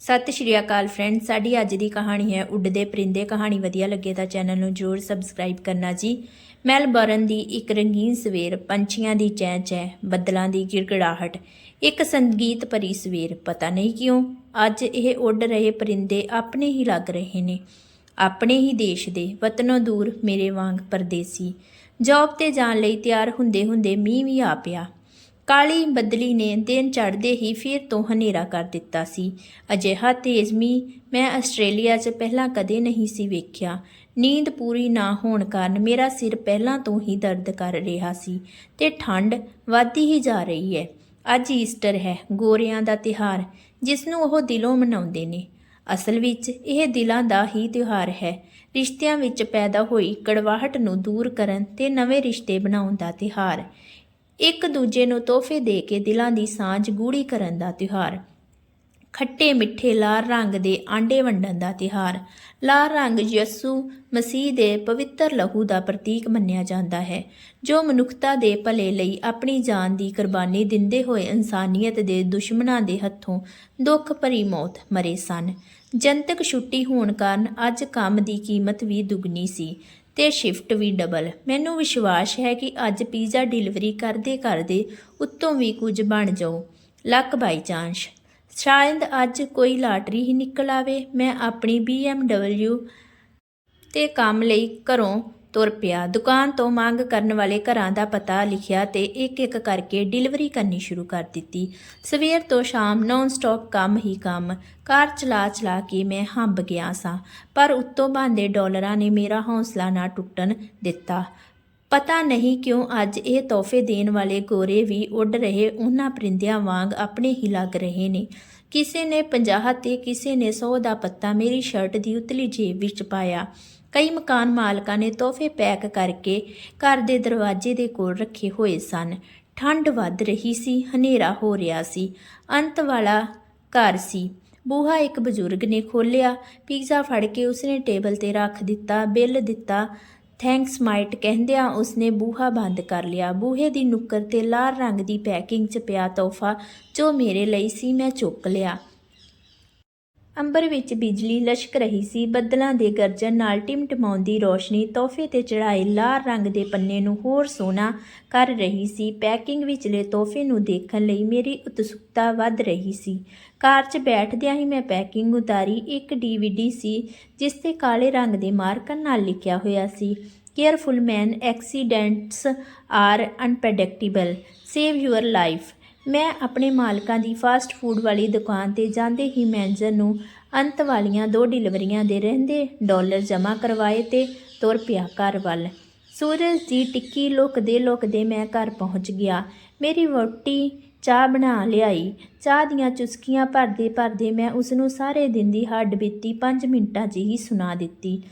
ਸਤਿ ਸ਼੍ਰੀ ਅਕਾਲ ਫਰੈਂਡ ਸਾਡੀ ਅੱਜ ਦੀ ਕਹਾਣੀ ਹੈ ਉੱਡਦੇ ਪਰਿੰਦੇ। ਕਹਾਣੀ ਵਧੀਆ ਲੱਗੇ ਤਾਂ ਚੈਨਲ ਨੂੰ ਜਰੂਰ ਸਬਸਕ੍ਰਾਈਬ ਕਰਨਾ ਜੀ। ਮੈਲਬਰਨ ਦੀ ਇੱਕ ਰੰਗੀਨ ਸਵੇਰ, ਪੰਛੀਆਂ ਦੀ ਚੈਂ ਚੈਂ ਬੱਦਲਾਂ ਦੀ ਗਿਰਗੜਾਹਟ ਇੱਕ ਸੰਗੀਤ ਭਰੀ ਸਵੇਰ, ਪਤਾ ਨਹੀਂ ਕਿਉਂ? ਅੱਜ ਇਹ ਉੱਡ ਰਹੇ ਪਰਿੰਦੇ ਆਪਣੇ ਹੀ ਲੱਗ ਰਹੇ ਨੇ। ਆਪਣੇ ਹੀ ਦੇਸ਼ ਦੇ, ਵਤਨੋਂ ਦੂਰ ਮੇਰੇ ਵਾਂਗ ਪਰਦੇਸੀ। ਜੌਬ ਤੇ ਜਾਣ ਲਈ ਤਿਆਰ ਹੁੰਦੇ ਹੁੰਦੇ ਮੀਂਹ ਵੀ ਆ ਪਿਆ। ਕਾਲੀ ਬੱਦਲੀ ਨੇ ਦਿਨ ਚੜ੍ਹਦੇ ਹੀ ਫਿਰ ਤੋਂ ਹਨੇਰਾ ਕਰ ਦਿੱਤਾ ਸੀ। ਅਜਿਹਾ ਤੇਜ਼ ਮੀਂਹ ਮੈਂ ਆਸਟ੍ਰੇਲੀਆ 'ਚ ਪਹਿਲਾਂ ਕਦੇ ਨਹੀਂ ਸੀ ਵੇਖਿਆ। ਨੀਂਦ ਪੂਰੀ ਨਾ ਹੋਣ ਕਾਰਨ ਮੇਰਾ ਸਿਰ ਪਹਿਲਾਂ ਤੋਂ ਹੀ ਦਰਦ ਕਰ ਰਿਹਾ ਸੀ ਤੇ ਠੰਡ ਵੱਧਦੀ ਹੀ ਜਾ ਰਹੀ ਹੈ। ਅੱਜ ਈਸਟਰ ਹੈ, ਗੋਰਿਆਂ ਦਾ ਤਿਹਾਰ ਜਿਸ ਨੂੰ ਉਹ ਦਿਲੋਂ ਮਨਾਉਂਦੇ ਨੇ। ਅਸਲ ਵਿੱਚ ਇਹ ਦਿਲਾਂ ਦਾ ਹੀ ਤਿਉਹਾਰ ਹੈ। ਰਿਸ਼ਤਿਆਂ ਵਿੱਚ ਪੈਦਾ ਹੋਈ ਕੜਵਾਹਟ ਨੂੰ ਦੂਰ ਕਰਨ ਤੇ ਨਵੇਂ ਰਿਸ਼ਤੇ ਬਣਾਉਣ ਦਾ ਤਿਉਹਾਰ। ਇੱਕ ਦੂਜੇ ਨੂੰ ਤੋਹਫੇ ਦੇ ਕੇ ਦਿਲਾਂ ਦੀ ਸਾਂਝ ਗੂੜੀ ਕਰਨ ਦਾ ਤਿਉਹਾਰ। ਖੱਟੇ ਮਿੱਠੇ ਲਾਲ ਰੰਗ ਦੇ ਆਂਡੇ ਵੰਡਣ ਦਾ ਤਿਹਾਰ ਲਾਲ ਰੰਗ ਯਿਸੂ ਮਸੀਹ ਦੇ ਪਵਿੱਤਰ ਲਹੂ ਦਾ ਪ੍ਰਤੀਕ ਮੰਨਿਆ ਜਾਂਦਾ ਹੈ, ਜੋ ਮਨੁੱਖਤਾ ਦੇ ਭਲੇ ਲਈ ਆਪਣੀ ਜਾਨ ਦੀ ਕੁਰਬਾਨੀ ਦਿੰਦੇ ਹੋਏ ਇਨਸਾਨੀਅਤ ਦੇ ਦੁਸ਼ਮਣਾਂ ਦੇ ਹੱਥੋਂ ਦੁੱਖ ਭਰੀ ਮੌਤ ਮਰੇ ਸਨ। ਜਨਤਕ ਛੁੱਟੀ ਹੋਣ ਕਾਰਨ ਅੱਜ ਕੰਮ ਦੀ ਕੀਮਤ ਵੀ ਦੁੱਗਣੀ ਸੀ। ਤੇ ਸ਼ਿਫਟ ਵੀ ਡਬਲ ਮੈਨੂੰ ਵਿਸ਼ਵਾਸ ਹੈ ਕਿ ਅੱਜ ਪੀਜ਼ਾ ਡਿਲੀਵਰੀ ਕਰਦੇ ਕਰਦੇ ਉੱਤੋਂ ਵੀ ਕੁਝ ਬਣ ਜਾਓ ਲੱਕ ਬਾਈ ਚਾਂਸ। ਸ਼ਾਇਦ ਅੱਜ ਕੋਈ ਲਾਟਰੀ ਹੀ ਨਿਕਲ ਆਵੇ। ਮੈਂ ਆਪਣੀ BMW ਤੇ ਕੰਮ ਲਈ ਘਰੋਂ ਤੁਰ ਪਿਆ। ਦੁਕਾਨ ਤੋਂ ਮੰਗ ਕਰਨ ਵਾਲੇ ਘਰਾਂ ਦਾ ਪਤਾ ਲਿਖਿਆ ਤੇ ਇੱਕ ਇੱਕ ਕਰਕੇ ਡਿਲੀਵਰੀ ਕਰਨੀ ਸ਼ੁਰੂ ਕਰ ਦਿੱਤੀ। ਸਵੇਰ ਤੋਂ ਸ਼ਾਮ ਨਾਨ ਸਟਾਪ ਕੰਮ ਹੀ ਕੰਮ। ਕਾਰ ਚਲਾ ਚਲਾ ਕੇ ਮੈਂ ਹੰਬ ਗਿਆ ਸਾਂ, ਪਰ ਉੱਤੋਂ ਬੰਦੇ ਡਾਲਰਾਂ ਨੇ ਮੇਰਾ ਹੌਸਲਾ ਨਾ ਟੁੱਟਣ ਦਿੱਤਾ। ਪਤਾ ਨਹੀਂ ਕਿਉਂ ਅੱਜ ਇਹ ਤੋਹਫੇ ਦੇਣ ਵਾਲੇ ਗੋਰੇ ਵੀ ਉੱਡ ਰਹੇ, ਉਹਨਾਂ ਪਰਿੰਦਿਆਂ ਵਾਂਗ ਆਪਣੇ ਹੀ ਲੱਗ ਰਹੇ ਨੇ। ਕਿਸੇ ਨੇ 50 ਤੇ ਕਿਸੇ ਨੇ 100 ਦਾ ਪੱਤਾ ਮੇਰੀ ਸ਼ਰਟ ਦੀ ਉਤਲੀ ਜੇਬ ਵਿੱਚ ਪਾਇਆ। ਕਈ ਮਕਾਨ ਮਾਲਕਾਂ ਨੇ ਤੋਹਫੇ ਪੈਕ ਕਰਕੇ ਘਰ ਦੇ ਦਰਵਾਜ਼ੇ ਦੇ ਕੋਲ ਰੱਖੇ ਹੋਏ ਸਨ। ਠੰਡ ਵੱਧ ਰਹੀ ਸੀ, ਹਨੇਰਾ ਹੋ ਰਿਹਾ ਸੀ। ਅੰਤ ਵਾਲਾ ਘਰ ਸੀ। ਬੂਹਾ ਇੱਕ ਬਜ਼ੁਰਗ ਨੇ ਖੋਲ੍ਹਿਆ, ਪੀਜ਼ਾ ਫੜ ਕੇ ਉਸਨੇ ਟੇਬਲ ਤੇ ਰੱਖ ਦਿੱਤਾ, ਬਿੱਲ ਦਿੱਤਾ। ਥੈਂਕਸ, ਮਾਈਟ, ਕਹਿੰਦਿਆਂ ਉਸਨੇ ਬੂਹਾ ਬੰਦ ਕਰ ਲਿਆ। ਬੂਹੇ ਦੀ ਨੁੱਕਰ ਤੇ ਲਾਲ ਰੰਗ ਦੀ ਪੈਕਿੰਗ 'ਚ ਪਿਆ ਤੋਹਫਾ, ਜੋ ਮੇਰੇ ਲਈ ਸੀ, ਮੈਂ ਚੁੱਕ ਲਿਆ। ਅੰਬਰ ਵਿੱਚ ਬਿਜਲੀ ਲਸ਼ਕ ਰਹੀ ਸੀ। ਬੱਦਲਾਂ ਦੇ ਗਰਜਨ ਨਾਲ ਟਿਮਟਮਾਉਂਦੀ ਰੋਸ਼ਨੀ, ਤੋਹਫੇ ਤੇ ਚੜਾਏ ਲਾਲ ਰੰਗ ਦੇ ਪੰਨੇ ਨੂੰ ਹੋਰ ਸੋਹਣਾ ਕਰ ਰਹੀ ਸੀ। ਪੈਕਿੰਗ ਵਿਚਲੇ ਤੋਹਫੇ ਨੂੰ ਦੇਖਣ ਲਈ ਮੇਰੀ ਉਤਸੁਕਤਾ ਵੱਧ ਰਹੀ ਸੀ। ਕਾਰ 'ਚ ਬੈਠਦਿਆਂ ਹੀ ਮੈਂ ਪੈਕਿੰਗ ਉਤਾਰੀ। ਇੱਕ ਡੀਵੀਡੀ ਸੀ, ਜਿਸ ਤੇ ਕਾਲੇ ਰੰਗ ਦੇ ਮਾਰਕਰ ਨਾਲ ਲਿਖਿਆ ਹੋਇਆ ਸੀ, careful man accidents are unpredictable. Save your life. ਮੈਂ ਆਪਣੇ ਮਾਲਕਾਂ ਦੀ ਫਾਸਟ ਫੂਡ ਵਾਲੀ ਦੁਕਾਨ ਤੇ ਜਾਂਦੇ ਹੀ ਮੈਨੇਜਰ ਨੂੰ ਅੰਤ ਵਾਲੀਆਂ ਦੋ ਡਿਲੀਵਰੀਆਂ ਦੇ ਰਹਿੰਦੇ ਡਾਲਰ ਜਮ੍ਹਾਂ ਕਰਵਾਏ ਤੇ ਤੁਰ ਪਿਆ ਘਰ ਵੱਲ। ਸੂਰਜ ਦੀ ਟਿੱਕੀ ਲੁਕਦੇ ਲੁਕਦੇ ਮੈਂ ਘਰ ਪਹੁੰਚ ਗਿਆ। ਮੇਰੀ ਵੋਟੀ ਚਾਹ ਬਣਾ ਲਿਆਈ। ਚਾਹ ਦੀਆਂ ਚੁਸਕੀਆਂ ਭਰਦੇ ਭਰਦੇ ਮੈਂ ਉਸ ਨੂੰ ਸਾਰੇ ਦਿਨ ਦੀ ਹੱਡ ਬੀਤੀ 5 ਮਿੰਟਾਂ 'ਚ ਹੀ ਸੁਣਾ ਦਿੱਤੀ।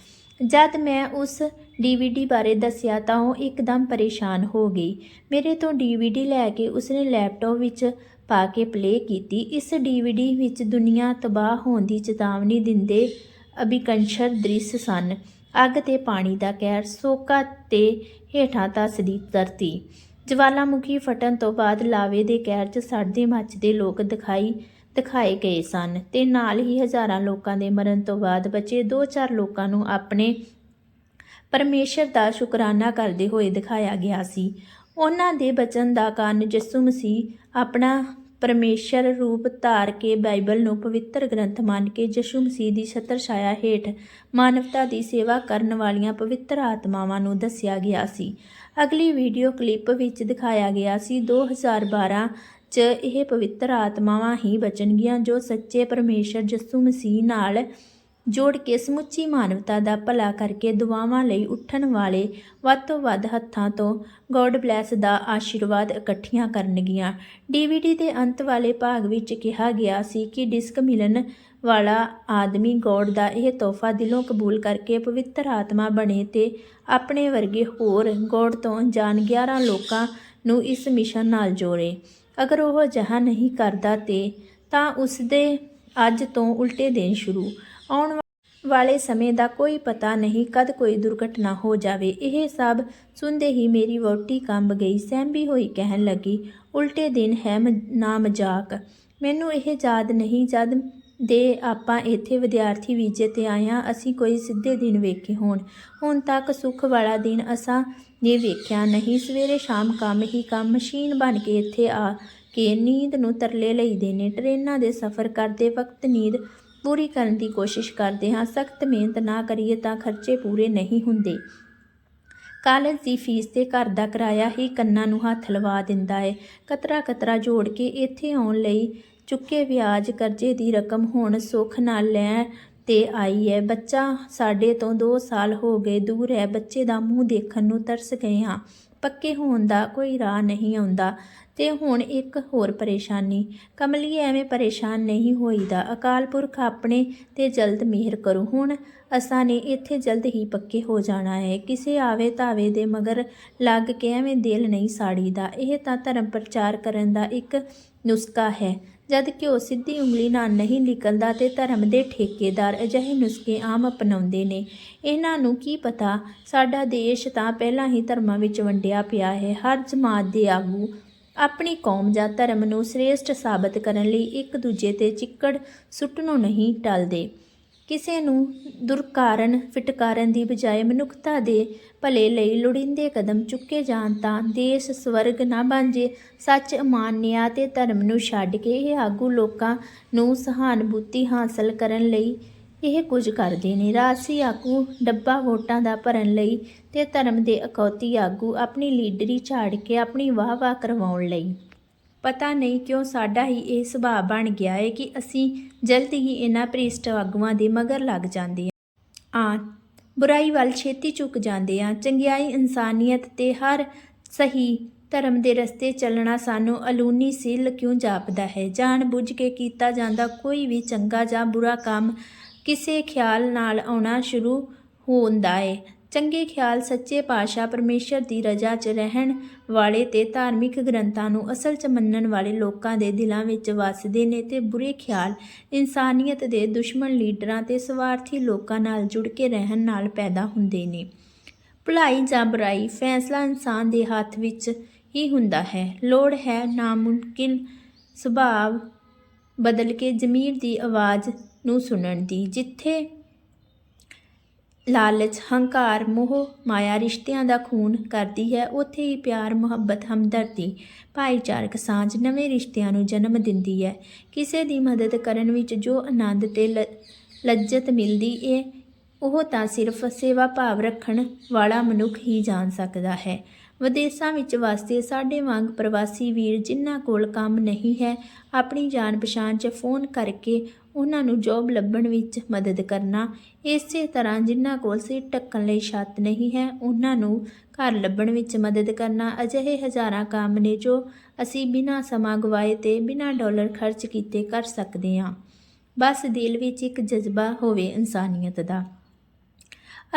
ਜਦ ਮੈਂ ਉਸ ਡੀਵੀਡੀ ਬਾਰੇ ਦੱਸਿਆ ਤਾਂ ਉਹ ਇੱਕਦਮ ਪਰੇਸ਼ਾਨ ਹੋ ਗਈ। ਮੇਰੇ ਤੋਂ ਡੀਵੀਡੀ ਲੈ ਕੇ ਉਸਨੇ ਲੈਪਟਾਪ ਵਿੱਚ ਪਾ ਕੇ ਪਲੇ ਕੀਤੀ। ਇਸ ਡੀਵੀਡੀ ਵਿੱਚ ਦੁਨੀਆ ਤਬਾਹ ਹੋਣ ਦੀ ਚੇਤਾਵਨੀ ਦਿੰਦੇ ਅਭਿਕੰਸ਼ਰ ਦ੍ਰਿਸ਼ ਸਨ। ਅੱਗ ਤੇ ਪਾਣੀ ਦਾ ਕਹਿਰ, ਸੋਕਾ ਤੇ ਹੇਠਾਂ ਤਸਦੀ ਧਰਤੀ। ਜਵਾਲਾਮੁਖੀ ਫਟਣ ਤੋਂ ਬਾਅਦ ਲਾਵੇ ਦੇ ਕਹਿਰ 'ਚ ਸੜਦੇ ਮੱਚਦੇ ਲੋਕ ਦਿਖਾਈ ਦਿਖਾਏ ਗਏ ਸਨ ਤੇ ਨਾਲ ਹੀ ਹਜ਼ਾਰਾਂ ਲੋਕਾਂ ਦੇ ਮਰਨ ਤੋਂ ਬਾਅਦ ਬਚੇ 2-4 ਲੋਕਾਂ ਨੂੰ ਆਪਣੇ ਪਰਮੇਸ਼ਰ ਦਾ ਸ਼ੁਕਰਾਨਾ ਕਰਦੇ ਹੋਏ ਦਿਖਾਇਆ ਗਿਆ ਸੀ। ਉਹਨਾਂ ਦੇ ਬਚਨ ਦਾ ਕਾਰਨ ਯਿਸੂ ਮਸੀਹ ਆਪਣਾ ਪਰਮੇਸ਼ਰ ਰੂਪ ਧਾਰ ਕੇ ਬਾਈਬਲ ਨੂੰ ਪਵਿੱਤਰ ਗ੍ਰੰਥ ਮੰਨ ਕੇ ਯਿਸੂ ਮਸੀਹ ਦੀ ਛਤਰ ਛਾਇਆ ਹੇਠ ਮਾਨਵਤਾ ਦੀ ਸੇਵਾ ਕਰਨ ਵਾਲੀਆਂ ਪਵਿੱਤਰ ਆਤਮਾਵਾਂ ਨੂੰ ਦੱਸਿਆ ਗਿਆ ਸੀ। ਅਗਲੀ ਵੀਡੀਓ ਕਲਿੱਪ ਵਿੱਚ ਦਿਖਾਇਆ ਗਿਆ ਸੀ। 2012 ਚ ਇਹ ਪਵਿੱਤਰ ਆਤਮਾਵਾਂ ਹੀ ਬਚਣਗੀਆਂ ਜੋ ਸੱਚੇ ਪਰਮੇਸ਼ਰ ਯਿਸੂ ਮਸੀਹ ਨਾਲ ਜੋੜ ਕੇ ਸਮੁੱਚੀ ਮਾਨਵਤਾ ਦਾ ਭਲਾ ਕਰਕੇ ਦੁਆਵਾਂ ਲਈ ਉੱਠਣ ਵਾਲੇ ਵੱਧ ਤੋਂ ਵੱਧ ਹੱਥਾਂ ਤੋਂ ਗੋਡ ਬਲੈਸ ਦਾ ਆਸ਼ੀਰਵਾਦ ਇਕੱਠੀਆਂ ਕਰਨਗੀਆਂ। ਡੀਵੀਡੀ ਦੇ ਅੰਤ ਵਾਲੇ ਭਾਗ ਵਿੱਚ ਕਿਹਾ ਗਿਆ ਸੀ ਕਿ ਡਿਸਕ ਮਿਲਣ ਵਾਲਾ ਆਦਮੀ ਗੋਡ ਦਾ ਇਹ ਤੋਹਫਾ ਦਿਲੋਂ ਕਬੂਲ ਕਰਕੇ ਪਵਿੱਤਰ ਆਤਮਾ ਬਣੇ ਤੇ ਆਪਣੇ ਵਰਗੇ ਹੋਰ ਗੋਡ ਤੋਂ ਅਣਜਾਣ 11 ਲੋਕਾਂ ਨੂੰ ਇਸ ਮਿਸ਼ਨ ਨਾਲ ਜੋੜੇ। ਅਗਰ ਉਹ ਅਜਿਹਾ ਨਹੀਂ ਕਰਦਾ ਤੇ ਤਾਂ ਉਸ ਦੇ ਅੱਜ ਤੋਂ ਉਲਟੇ ਦਿਨ ਸ਼ੁਰੂ। ਆਉਣ ਵਾਲੇ ਸਮੇਂ ਦਾ ਕੋਈ ਪਤਾ ਨਹੀਂ ਕਦ ਕੋਈ ਦੁਰਘਟਨਾ ਹੋ ਜਾਵੇ। ਇਹ ਸਭ ਸੁਣਦੇ ਹੀ ਮੇਰੀ ਵੋਟੀ ਕੰਬ ਗਈ ਸਹਿਮੀ ਹੋਈ ਕਹਿਣ ਲੱਗੀ, ਉਲਟੇ ਦਿਨ ਹੈ ਮ- ਨਾ ਮਜ਼ਾਕ ਮੈਨੂੰ ਇਹ ਯਾਦ ਨਹੀਂ ਜਦ ਦੇ ਆਪਾਂ ਇੱਥੇ ਵਿਦਿਆਰਥੀ ਵੀਜ਼ੇ ਤੇ ਆਏ ਹਾਂ, ਅਸੀਂ ਕੋਈ ਸਿੱਧੇ ਦਿਨ ਵੇਖੇ ਹੋਣ। ਹੁਣ ਤੱਕ ਸੁੱਖ ਵਾਲਾ ਦਿਨ ਅਸਾਂ ਨੇ ਵੇਖਿਆ ਨਹੀਂ। ਸਵੇਰੇ ਸ਼ਾਮ ਕੰਮ ਹੀ ਕੰਮ, ਮਸ਼ੀਨ ਬਣ ਕੇ ਇੱਥੇ ਆ ਕੇ ਨੀਂਦ ਨੂੰ ਤਰਲੇ ਲਈਦੇ ਨੇ। ਟ੍ਰੇਨਾਂ ਦੇ ਸਫ਼ਰ ਕਰਦੇ ਵਕਤ ਨੀਂਦ ਪੂਰੀ ਕਰਨ ਦੀ ਕੋਸ਼ਿਸ਼ ਕਰਦੇ ਹਾਂ। ਸਖਤ ਮਿਹਨਤ ਨਾ ਕਰੀਏ ਤਾਂ ਖਰਚੇ ਪੂਰੇ ਨਹੀਂ ਹੁੰਦੇ। ਕਾਲਜ ਦੀ ਫੀਸ ਤੇ ਘਰ ਦਾ ਕਿਰਾਇਆ ਹੀ ਕੰਨਾਂ ਨੂੰ ਹੱਥ ਲਵਾ ਦਿੰਦਾ ਹੈ ਕਤਰਾ ਕਤਰਾ ਜੋੜ ਕੇ ਇੱਥੇ ਆਉਣ ਲਈ ਚੁੱਕੇ ਵਿਆਜ ਕਰਜ਼ੇ ਦੀ ਰਕਮ ਹੁਣ ਸੁੱਖ ਨਾਲ ਲੈ ਤੇ ਆਈ ਹੈ ਬੱਚਾ ਸਾਡੇ ਤੋਂ 2 ਸਾਲ ਹੋ ਗਏ ਦੂਰ ਹੈ ਬੱਚੇ ਦਾ ਮੂੰਹ ਦੇਖਣ ਨੂੰ ਤਰਸ ਗਏ ਹਾਂ। ਪੱਕੇ ਹੋਣ ਦਾ ਕੋਈ ਰਾਹ ਨਹੀਂ ਆਉਂਦਾ ਤੇ ਹੁਣ ਇੱਕ ਹੋਰ ਪਰੇਸ਼ਾਨੀ। ਕਮਲੀ ਐਵੇਂ ਪਰੇਸ਼ਾਨ ਨਹੀਂ ਹੋਈਦਾ। ਅਕਾਲ ਪੁਰਖ ਆਪਣੇ ਤੇ ਜਲਦ ਮਿਹਰ ਕਰੂ। ਹੁਣ ਅਸਾਂ ਨੇ ਇੱਥੇ ਜਲਦ ਹੀ ਪੱਕੇ ਹੋ ਜਾਣਾ ਹੈ ਕਿਸੇ ਆਵੇ ਤਾਵੇ ਦੇ ਮਗਰ ਲੱਗ ਕੇ ਐਵੇਂ ਦਿਲ ਨਹੀਂ ਸਾੜੀਦਾ। ਇਹ ਤਾਂ ਧਰਮ ਪ੍ਰਚਾਰ ਕਰਨ ਦਾ ਇੱਕ ਨੁਸਖਾ ਹੈ। ਜਦ ਕਿ ਉਹ ਸਿੱਧੀ ਉਂਗਲੀ ਨਾਲ ਨਹੀਂ ਨਿਕਲਦਾ ਤੇ ਧਰਮ ਦੇ ਠੇਕੇਦਾਰ ਅਜਿਹੇ ਨੁਸਖੇ ਆਮ ਅਪਣਾਉਂਦੇ ਨੇ। ਇਹਨਾਂ ਨੂੰ ਕੀ ਪਤਾ? ਸਾਡਾ ਦੇਸ਼ ਤਾਂ ਪਹਿਲਾਂ ਹੀ ਧਰਮਾਂ ਵਿੱਚ ਵੰਡਿਆ ਪਿਆ ਹੈ। ਹਰ ਜਮਾਤ ਦੇ ਆਗੂ, ਆਪਣੀ ਕੌਮ ਜਾਂ ਧਰਮ ਨੂੰ ਸ੍ਰੇਸ਼ਟ ਸਾਬਤ ਕਰਨ ਲਈ ਇੱਕ ਦੂਜੇ ਤੇ ਚਿੱਕੜ ਸੁੱਟਣੋਂ ਨਹੀਂ ਟਲਦੇ। ਕਿਸੇ ਨੂੰ ਦੁਰਕਾਰਨ, ਫਿਟਕਾਰਨ ਦੀ ਬਜਾਏ ਮਨੁੱਖਤਾ ਦੇ ਭਲੇ ਲਈ ਲੋੜੀਂਦੇ ਕਦਮ ਚੁੱਕੇ ਜਾਣ ਤਾਂ ਦੇਸ਼ ਸਵਰਗ ਨਾ ਬਣ ਜੇ ਸੱਚ ਇਮਾਨ ਨਿਆਂ ਤੇ ਧਰਮ ਨੂੰ ਛੱਡ ਕੇ ਇਹ ਆਗੂ ਲੋਕਾਂ ਨੂੰ ਸਹਾਨੁਭੂਤੀ ਹਾਸਲ ਕਰਨ ਲਈ ਇਹ ਕੁਝ ਕਰਦੇ ਨੇ। ਰਾਜਸੀ ਆਗੂ ਡੱਬਾ ਵੋਟਾਂ ਦਾ ਭਰਨ ਲਈ ਤੇ ਧਰਮ ਦੇ ਅਕੌਤੀ ਆਗੂ ਆਪਣੀ ਲੀਡਰੀ ਝਾੜ ਕੇ ਆਪਣੀ ਵਾਹ-ਵਾਹ ਕਰਵਾਉਣ ਲਈ। ਪਤਾ ਨਹੀਂ ਕਿਉਂ ਸਾਡਾ ਹੀ ਇਹ ਸੁਭਾਅ ਬਣ ਗਿਆ ਹੈ ਕਿ ਅਸੀਂ ਜਲਦ ਹੀ ਇਹਨਾਂ ਭ੍ਰਿਸ਼ਟ ਆਗੂਆਂ ਦੇ ਮਗਰ ਲੱਗ ਜਾਂਦੇ ਹਾਂ। ਆ ਬੁਰਾਈ ਵੱਲ ਛੇਤੀ ਝੁਕ ਜਾਂਦੇ ਹਾਂ। ਚੰਗਿਆਈ ਇਨਸਾਨੀਅਤ ਤੇ ਹਰ ਸਹੀ ਧਰਮ ਦੇ ਰਸਤੇ ਚੱਲਣਾ ਸਾਨੂੰ ਅਲੂਨੀ ਸਿੱਲ ਕਿਉਂ ਜਾਪਦਾ ਹੈ? ਜਾਣ ਬੁੱਝ ਕੇ ਕੀਤਾ ਜਾਂਦਾ ਕੋਈ ਵੀ ਚੰਗਾ ਜਾਂ ਬੁਰਾ ਕੰਮ ਕਿਸੇ ਖਿਆਲ ਨਾਲ ਆਉਣਾ ਸ਼ੁਰੂ ਹੁੰਦਾ ਏ। ਚੰਗੇ ਖਿਆਲ ਸੱਚੇ ਪਾਤਸ਼ਾਹ ਪਰਮੇਸ਼ਰ ਦੀ ਰਜ਼ਾ 'ਚ ਰਹਿਣ ਵਾਲੇ ਤੇ ਧਾਰਮਿਕ ਗ੍ਰੰਥਾਂ ਨੂੰ ਅਸਲ 'ਚ ਮੰਨਣ ਵਾਲੇ ਲੋਕਾਂ ਦੇ ਦਿਲਾਂ ਵਿੱਚ ਵੱਸਦੇ ਨੇ ਤੇ ਬੁਰੇ ਖਿਆਲ ਇਨਸਾਨੀਅਤ ਦੇ ਦੁਸ਼ਮਣ ਲੀਡਰਾਂ ਤੇ ਸਵਾਰਥੀ ਲੋਕਾਂ ਨਾਲ ਜੁੜ ਕੇ ਰਹਿਣ ਨਾਲ ਪੈਦਾ ਹੁੰਦੇ ਨੇ। ਭਲਾਈ ਜਾਂ ਬੁਰਾਈ ਫੈਸਲਾ ਇਨਸਾਨ ਦੇ ਹੱਥ ਵਿੱਚ ਹੀ ਹੁੰਦਾ ਹੈ। ਲੋੜ ਹੈ ਨਾਮੁਮਕਿਨ ਸੁਭਾਅ ਬਦਲ ਕੇ ਜ਼ਮੀਰ ਦੀ ਆਵਾਜ਼ ਨੂੰ ਸੁਣਨ ਦੀ, ਜਿੱਥੇ ਲਾਲਚ, ਹੰਕਾਰ, ਮੋਹ ਮਾਇਆ ਰਿਸ਼ਤਿਆਂ ਦਾ ਖੂਨ ਕਰਦੀ ਹੈ। ਉੱਥੇ ਹੀ ਪਿਆਰ, ਮੁਹੱਬਤ, ਹਮਦਰਦੀ, ਭਾਈਚਾਰਕ ਸਾਂਝ ਨਵੇਂ ਰਿਸ਼ਤਿਆਂ ਨੂੰ ਜਨਮ ਦਿੰਦੀ ਹੈ। ਕਿਸੇ ਦੀ ਮਦਦ ਕਰਨ ਵਿੱਚ ਜੋ ਆਨੰਦ ਤੇ ਲ- ਲੱਜਤ ਮਿਲਦੀ ਏ, ਉਹ ਤਾਂ ਸਿਰਫ ਸੇਵਾ ਭਾਵ ਰੱਖਣ ਵਾਲਾ ਮਨੁੱਖ ਹੀ ਜਾਣ ਸਕਦਾ ਹੈ। ਵਿਦੇਸ਼ਾਂ ਵਿੱਚ ਵਸਦੇ ਸਾਡੇ ਵਾਂਗ ਪ੍ਰਵਾਸੀ ਵੀਰ ਜਿਨ੍ਹਾਂ ਕੋਲ ਕੰਮ ਨਹੀਂ ਹੈ, ਆਪਣੀ ਜਾਣ ਪਛਾਣ 'ਚ ਫੋਨ ਕਰਕੇ ਉਹਨਾਂ ਨੂੰ ਜੋਬ ਲੱਭਣ ਵਿੱਚ ਮਦਦ ਕਰਨਾ। ਇਸੇ ਤਰ੍ਹਾਂ ਜਿਨ੍ਹਾਂ ਕੋਲ ਸਿਰ ਢੱਕਣ ਲਈ ਛੱਤ ਨਹੀਂ ਹੈ, ਉਹਨਾਂ ਨੂੰ ਘਰ ਲੱਭਣ ਵਿੱਚ ਮਦਦ ਕਰਨਾ। ਅਜਿਹੇ ਹਜ਼ਾਰਾਂ ਕੰਮ ਨੇ ਜੋ ਅਸੀਂ ਬਿਨਾਂ ਸਮਾਂ ਗਵਾਏ ਤੇ ਬਿਨਾਂ ਡਾਲਰ ਖਰਚ ਕੀਤੇ ਕਰ ਸਕਦੇ ਹਾਂ। ਬਸ ਦਿਲ ਵਿੱਚ ਇੱਕ ਜਜ਼ਬਾ ਹੋਵੇ ਇਨਸਾਨੀਅਤ ਦਾ।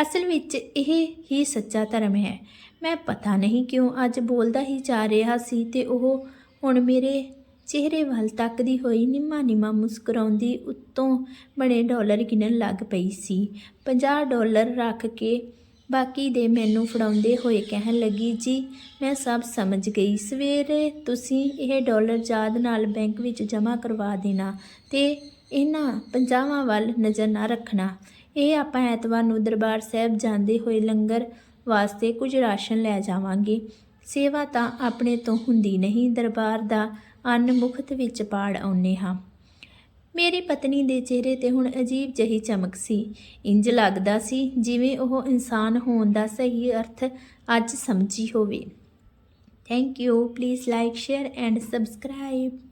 ਅਸਲ ਵਿੱਚ ਇਹ ਹੀ ਸੱਚਾ ਧਰਮ ਹੈ। ਮੈਂ ਪਤਾ ਨਹੀਂ ਕਿਉਂ ਅੱਜ ਬੋਲਦਾ ਹੀ ਜਾ ਰਿਹਾ ਸੀ ਤੇ ਉਹ ਹੁਣ ਮੇਰੇ ਚਿਹਰੇ ਵੱਲ ਤੱਕਦੀ ਹੋਈ ਨਿੰਮਾ ਨਿੰਮਾ ਮੁਸਕਰਾਉਂਦੀ ਉੱਤੋਂ ਬਣੇ ਡਾਲਰ ਗਿਣਨ ਲੱਗ ਪਈ ਸੀ। 50 ਡਾਲਰ ਰੱਖ ਕੇ ਬਾਕੀ ਦੇ ਮੈਨੂੰ ਫੜਾਉਂਦੇ ਹੋਏ ਕਹਿਣ ਲੱਗੀ, ਜੀ, ਮੈਂ ਸਭ ਸਮਝ ਗਈ। ਸਵੇਰੇ ਤੁਸੀਂ ਇਹ ਡਾਲਰ ਯਾਦ ਨਾਲ ਬੈਂਕ ਵਿੱਚ ਜਮ੍ਹਾਂ ਕਰਵਾ ਦੇਣਾ ਤੇ ਇਹਨਾਂ ਪੰਜਾਵਾਂ ਵੱਲ ਨਜ਼ਰ ਨਾ ਰੱਖਣਾ। ਇਹ ਆਪਾਂ ਐਤਵਾਰ ਨੂੰ ਦਰਬਾਰ ਸਾਹਿਬ ਜਾਂਦੇ ਹੋਏ ਲੰਗਰ ਵਾਸਤੇ ਕੁਝ ਰਾਸ਼ਨ ਲੈ ਜਾਵਾਂਗੇ। ਸੇਵਾ ਤਾਂ ਆਪਣੇ ਤੋਂ ਹੁੰਦੀ ਨਹੀਂ। ਦਰਬਾਰ ਦਾ ਅੰਨ ਮੁਖਤ ਵਿੱਚ ਪਾੜ ਆਉਨੇ ਹਾਂ। ਮੇਰੀ ਪਤਨੀ ਦੇ ਚਿਹਰੇ ਤੇ ਹੁਣ ਅਜੀਬ ਜਹੀ ਚਮਕ ਸੀ। ਇੰਜ ਲੱਗਦਾ ਸੀ ਜਿਵੇਂ ਉਹ ਇਨਸਾਨ ਹੋਣ ਦਾ ਸਹੀ ਅਰਥ ਅੱਜ ਸਮਝੀ ਹੋਵੇ। Thank you please like share and subscribe